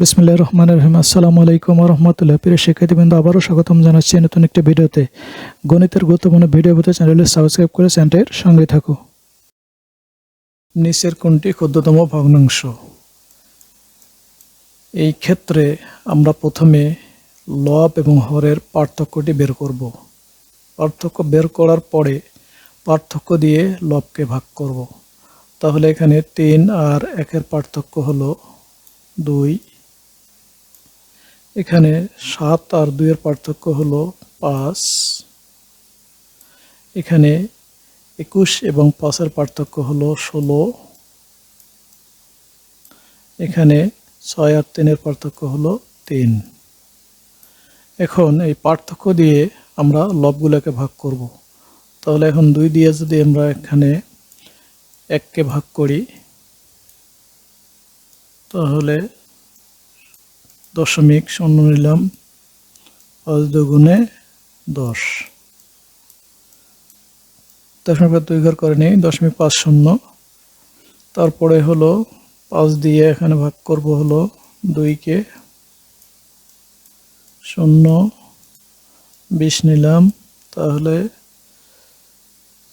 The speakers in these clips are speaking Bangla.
বিসমিল্লাহ রহমান রহিম। আসসালামু আলাইকুম রহমতুল্লাহ। প্রিয় শিক্ষার্থীবৃন্দ, আবারও স্বাগতম জানাচ্ছি নতুন একটি ভিডিওতে। গণিতের গুরুত্বপূর্ণ ভিডিও পেতে চ্যানেলটি সাবস্ক্রাইব করে চ্যানেলের সঙ্গে থাকো। নিচের কোনটি ক্ষুদ্রতম ভগ্নাংশ। এই ক্ষেত্রে আমরা প্রথমে লব এবং হরের পার্থক্যটি বের করব। পার্থক্য বের করার পরে পার্থক্য দিয়ে লবকে ভাগ করব। তাহলে এখানে তিন আর একের পার্থক্য হলো দুই। এখানে সাত আর দুইয়ের পার্থক্য হলো পাঁচ। এখানে একুশ এবং পাঁচের পার্থক্য হলো ষোলো। এখানে ছয় আর তিনের পার্থক্য হলো তিন। এখন এই পার্থক্য দিয়ে আমরা লবগুলোকে ভাগ করব। তাহলে এখন দুই দিয়ে যদি আমরা এখানে এককে ভাগ করি, তাহলে দশমিক শূন্য নিলাম, পাঁচ দুগুণে দশ। দশমিক পর দুই ঘর করে নিই, দশমিক পাঁচ শূন্য। তারপরে হলো পাঁচ দিয়ে এখানে ভাগ করব হলো দুইকে শূন্য। বিশ নিলাম, তাহলে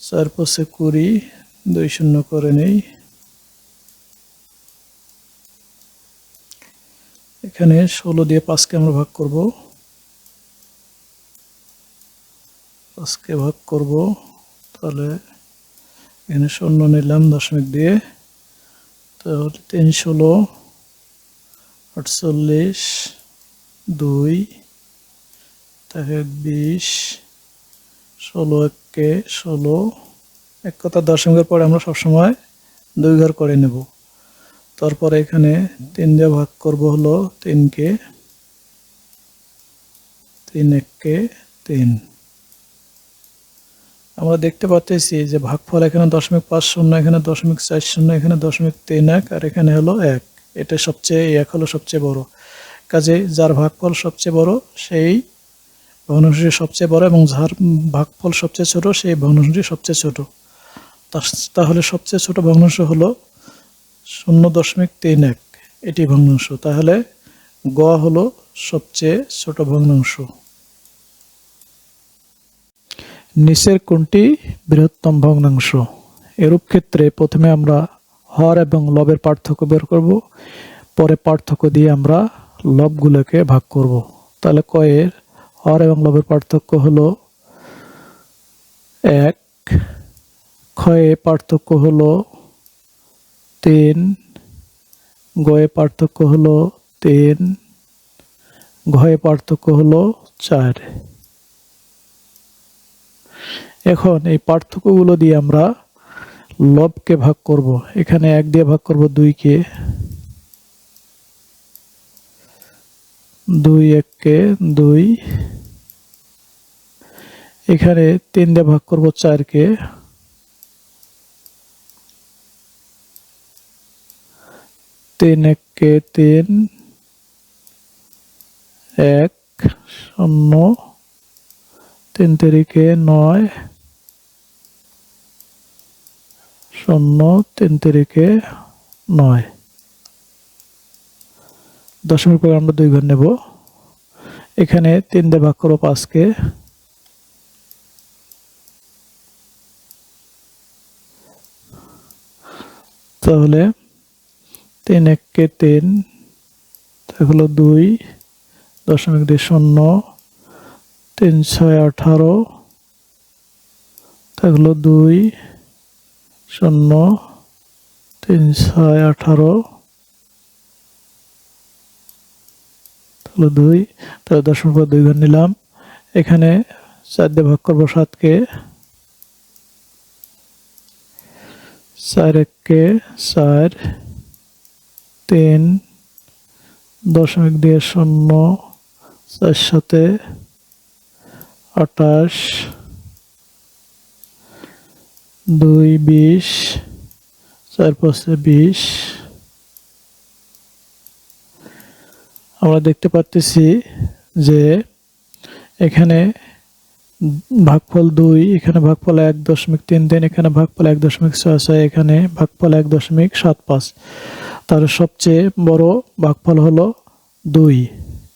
চার পাশে কুড়ি, দুই শূন্য করে নেই। এখানে ষোলো দিয়ে পাঁচকে আমরা ভাগ করব। পাঁচকে ভাগ করব, তাহলে এখানে শূন্য নিলাম দশমিক দিয়ে। তাহলে তিন ষোলো, আটচল্লিশ, দুই, তাকে বিশ, ষোলো এককে ষোলো। এক কথা দশমিকের পরে আমরা সবসময় দুই ঘর করে নেব। তারপরে এখানে তিন দিয়ে ভাগ করব হলো তিনকে, তিন এককে তিন। আমরা দেখতে পাচ্ছি যে ভাগফল এখানে দশমিক পাঁচ শূন্য, এখানে দশমিক চার শূন্য, এখানে দশমিক তিন এক, আর এখানে হলো এক। এটা সবচেয়ে, এক হলো সবচেয়ে বড়। কাজে যার ভাগফল সবচেয়ে বড়, সেই ভগ্নাংশটি সবচেয়ে বড় এবং যার ভাগফল সবচেয়ে ছোট, সেই ভগ্নাংশটি সবচেয়ে ছোট। তাহলে সবচেয়ে ছোট ভগ্নাংশ হলো শূন্য দশমিক তিন এক, এটি ভগ্নাংশ। তাহলে গ হলো সবচেয়ে ছোট ভগ্নাংশ। নিচের কোনটি বৃহত্তম ভগ্নাংশ? এরূপ ক্ষেত্রে প্রথমে আমরা হর এবং লবের পার্থক্য বের করব, পরে পার্থক্য দিয়ে আমরা লবগুলোকে ভাগ করব। তাহলে কয়ের হর এবং লবের পার্থক্য হলো এক ক্ষয়ে পার্থক্য হলো তিন, গয়ে পার্থক্য হলো তিন, ঘয়ে পার্থক্য হলো চার। এখন এই পার্থক্যগুলো দিয়ে আমরা লবকে ভাগ করব। এখানে এক দিয়ে ভাগ করব দুইকে দুই এককে দুই। এখানে তিন দিয়ে ভাগ করব চারকে তিন এককে তিন এক শূন্য, তিন তারিখে নয় শূন্য, তিন তারিখে নয়। দশমিক পরে আমরা দুই ঘর নেব। এখানে তিন দিয়ে ভাগ করব পাঁচকে। তাহলে তিন এককে তিন, তা হলো দুই, দশমিক দুই শূন্য, তিন ছয় আঠারো, তা হলো দুই শূন্য, তিন ছয় আঠারো দুই, তাহলে দশমিক দুই ঘর নিলাম। এখানে চার দিয়ে ভাগ করব সাতকে। চার এককে চার তিন, দশমিক দিয়ে শূন্য, চার সাথে আঠাশ, দুই বিশ, চার পাঁচে বিশ। আমরা দেখতে পাচ্ছি যে এখানে ভাগফল দুই, এখানে ভাগফল এক দশমিক তিন তিন, এখানে ভাগফল এক দশমিক ছয় ছয়, এখানে ভাগফল এক দশমিক সাত পাঁচ। তার সবচেয়ে বড় ভাগফল হলো দুই।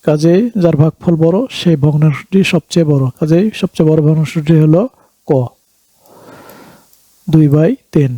কাজে যার ভাগফল বড়, সেই ভগ্নাংশটি সবচেয়ে বড়। কাজেই সবচেয়ে বড় ভগ্নাংশটি হলো ক। দুই বাই তিন।